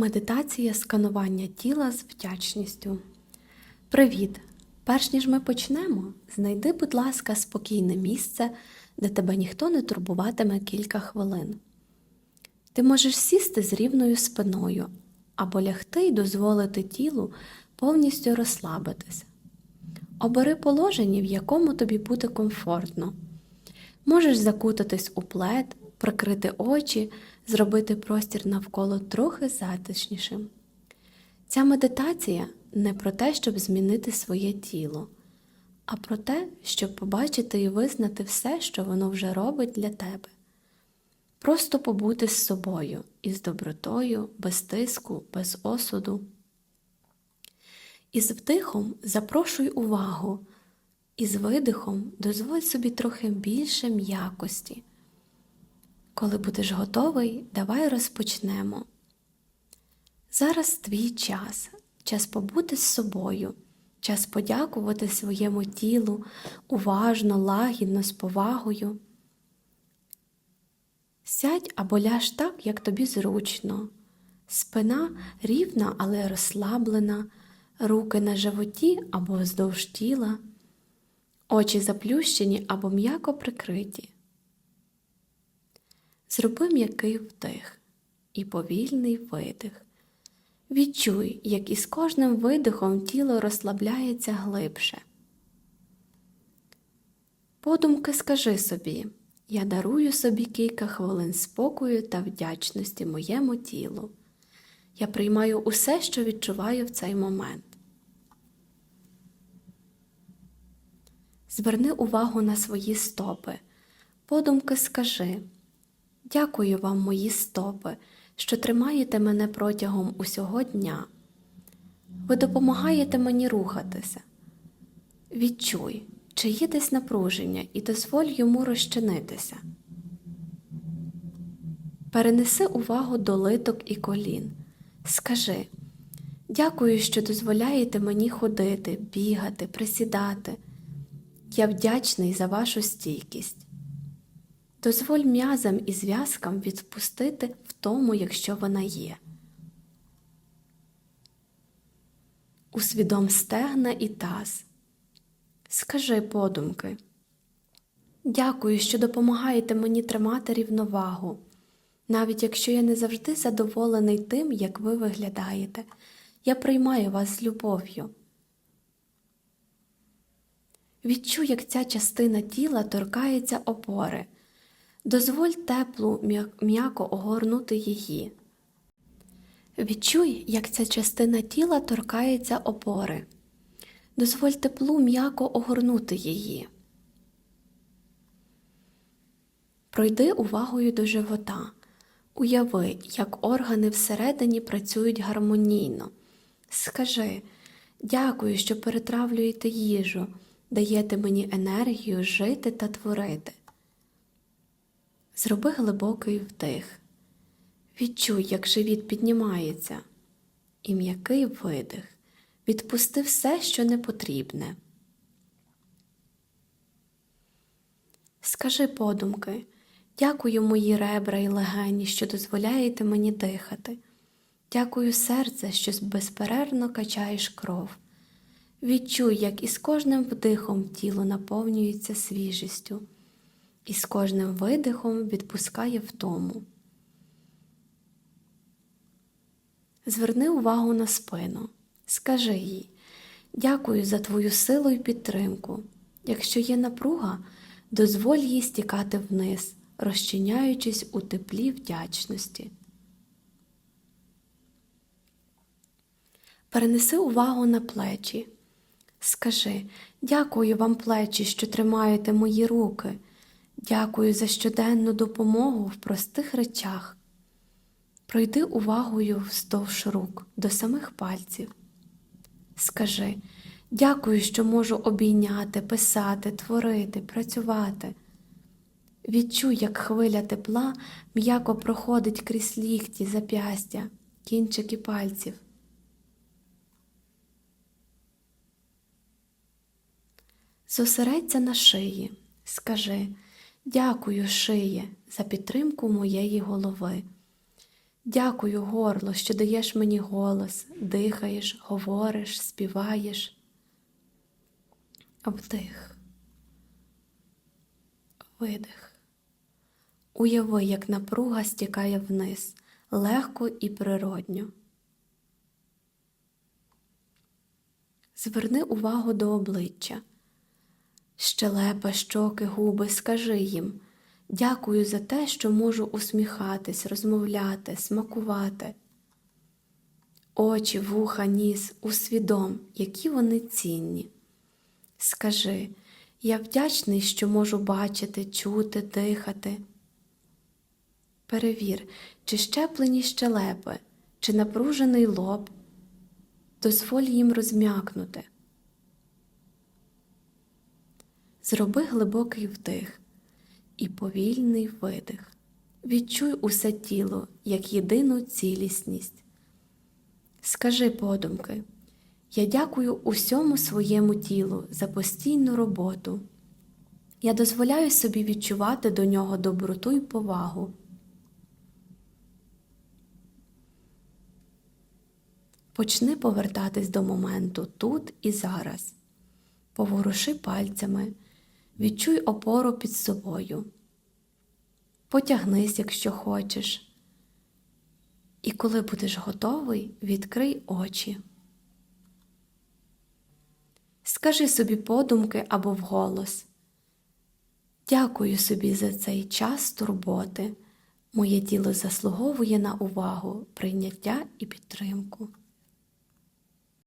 Медитація сканування тіла з вдячністю. Привіт! Перш ніж ми почнемо, знайди, будь ласка, спокійне місце, де тебе ніхто не турбуватиме кілька хвилин. Ти можеш сісти з рівною спиною або лягти і дозволити тілу повністю розслабитися. Обери положення, в якому тобі буде комфортно. Можеш закутатись у плед, прикрити очі, зробити простір навколо трохи затишнішим. Ця медитація не про те, щоб змінити своє тіло, а про те, щоб побачити і визнати все, що воно вже робить для тебе. Просто побути з собою із добротою, без тиску, без осуду. Із вдихом запрошуй увагу, і з видихом дозволь собі трохи більше м'якості. Коли будеш готовий, давай розпочнемо. Зараз твій час, час побути з собою, час подякувати своєму тілу уважно, лагідно, з повагою. Сядь або ляж так, як тобі зручно. Спина рівна, але розслаблена, руки на животі або вздовж тіла, очі заплющені або м'яко прикриті. Зроби м'який вдих і повільний видих. Відчуй, як із кожним видихом тіло розслабляється глибше. Подумки скажи собі, я дарую собі кілька хвилин спокою та вдячності моєму тілу. Я приймаю усе, що відчуваю в цей момент. Зверни увагу на свої стопи. Подумки скажи. Дякую вам, мої стопи, що тримаєте мене протягом усього дня. Ви допомагаєте мені рухатися. Відчуй, чи є десь напруження, і дозволь йому розчинитися. Перенеси увагу до литок і колін. Скажи, дякую, що дозволяєте мені ходити, бігати, присідати. Я вдячний за вашу стійкість. Дозволь м'язам і зв'язкам відпустити в тому, якщо вона є. Усвідом стегна і таз. Скажи подумки. Дякую, що допомагаєте мені тримати рівновагу, навіть якщо я не завжди задоволений тим, як ви виглядаєте. Я приймаю вас з любов'ю. Відчуй, як ця частина тіла торкається опори. Дозволь теплу м'яко огорнути її. Відчуй, як ця частина тіла торкається опори. Дозволь теплу м'яко огорнути її. Пройди увагою до живота. Уяви, як органи всередині працюють гармонійно. Скажи дякую, що перетравлюєте їжу, даєте мені енергію жити та творити. Зроби глибокий вдих. Відчуй, як живіт піднімається, і м'який видих. Відпусти все, що не потрібне. Скажи подумки, дякую мої ребра і легені, що дозволяєте мені дихати. Дякую серце, що безперервно качаєш кров. Відчуй, як із кожним вдихом тіло наповнюється свіжістю і з кожним видихом відпускає втому. Зверни увагу на спину. Скажи їй, дякую за твою силу і підтримку. Якщо є напруга, дозволь їй стікати вниз, розчиняючись у теплі вдячності. Перенеси увагу на плечі. Скажи, дякую вам плечі, що тримаєте мої руки. Дякую за щоденну допомогу в простих речах. Пройди увагою вздовж рук до самих пальців. Скажи, дякую, що можу обійняти, писати, творити, працювати. Відчуй, як хвиля тепла м'яко проходить крізь лікті, зап'ястя, кінчики пальців. Зосередься на шиї. Скажи, дякую, шиє, за підтримку моєї голови. Дякую, горло, що даєш мені голос, дихаєш, говориш, співаєш. Вдих. Видих. Уяви, як напруга стікає вниз, легко і природньо. Зверни увагу до обличчя. Щелепа, щоки, губи, скажи їм дякую за те, що можу усміхатись, розмовляти, смакувати. Очі, вуха, ніс, усвідом, які вони цінні. Скажи, я вдячний, що можу бачити, чути, дихати. Перевір, чи щеплені щелепи, чи напружений лоб. Дозволь їм розм'якнути. Зроби глибокий вдих і повільний видих. Відчуй усе тіло як єдину цілісність. Скажи подумки, я дякую усьому своєму тілу за постійну роботу. Я дозволяю собі відчувати до нього доброту й повагу. Почни повертатись до моменту тут і зараз. Поворуши пальцями, відчуй опору під собою. Потягнись, якщо хочеш. І коли будеш готовий, відкрий очі. Скажи собі подумки або вголос. Дякую собі за цей час турботи. Моє тіло заслуговує на увагу, прийняття і підтримку.